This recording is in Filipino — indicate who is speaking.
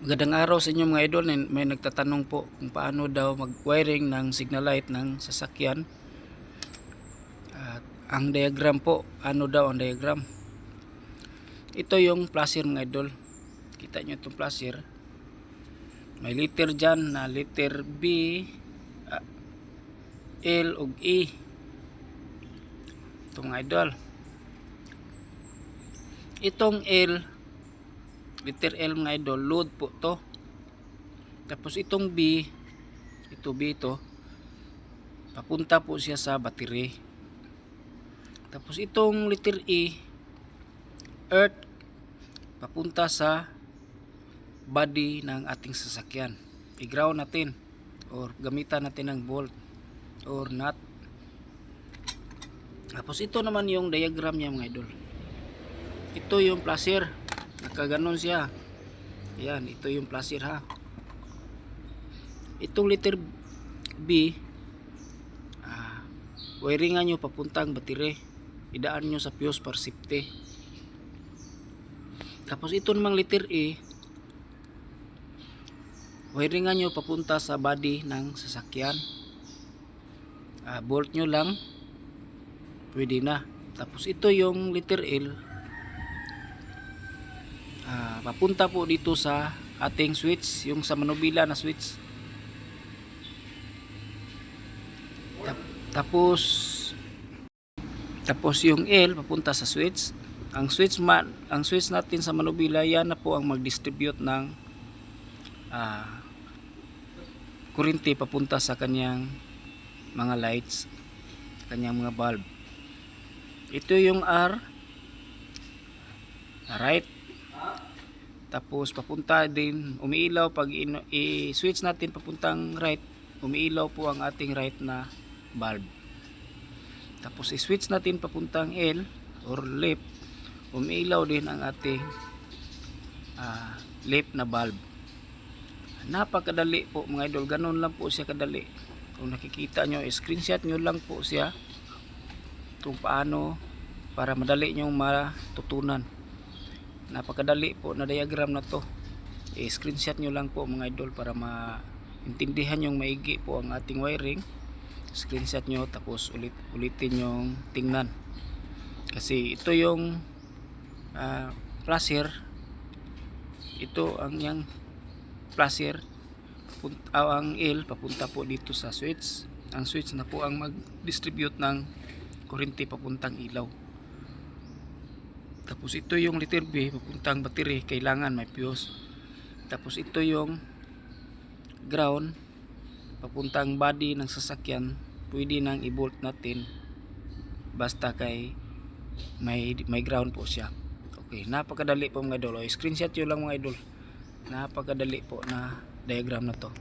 Speaker 1: Magandang araw sa inyo mga idol. May nagtatanong po kung paano daw mag-wiring ng signal light ng sasakyan. At ang diagram po, ano daw ang diagram? Ito yung placer mga idol. Kita nyo itong placer. May liter dyan na liter B, ah, L ug E. Ito mga idol. Itong L Liter L mga idol, load po to. Tapos itong B, ito B to, papunta po siya sa battery. Tapos itong liter E, earth, papunta sa body ng ating sasakyan. I-ground natin or gamitan natin ng bolt or nut. Tapos ito naman yung diagram niya mga idol. Ito yung placer nakaganon siya. Yan ito yung placer ha. Itong letter B ah, wiringan nyo papuntang battery idaan nyo sa fuse para safety tapos ito namang letter E wiringan nyo papunta sa body ng sasakyan. Ah, bolt nyo lang. Pwede na. Tapos ito yung letter L Ah, papunta po dito sa ating switch, yung sa manubila na switch. Tap- tapos tapos yung L papunta sa switch. Ang switch man, ang switch natin sa manubila yan na po ang mag-distribute ng ah, kuryente papunta sa kanyang mga lights, kanyang mga bulb. Ito yung R right tapos papunta din umiilaw pag i-switch natin papuntang right umiilaw po ang ating right na bulb. Tapos i-switch natin papuntang L or left umiilaw din ang ating ah, left na bulb. Napakadali po mga idol. Ganun lang po siya kadali. Kung nakikita nyo screenshot nyo lang po siya kung paano para madali nyong matutunan napakadali po na diagram na to. I-screenshot nyo lang po mga idol para maintindihan yung maigi po ang ating wiring. Screenshot nyo tapos ulit ulitin yung tingnan. Kasi ito yung uh, placer. Ito ang yang placer. Papunta, ah, ang L papunta po dito sa switch. Ang switch na po ang mag-distribute ng kuryente papuntang ilaw tapos ito yung letter B, papuntang battery, kailangan may fuse. Tapos ito yung ground, papuntang body ng sasakyan, pwede nang i-bolt natin basta kay may may ground po siya. Okay, napakadali po mga idol. O, screenshot yun lang mga idol. Napakadali po na diagram na to.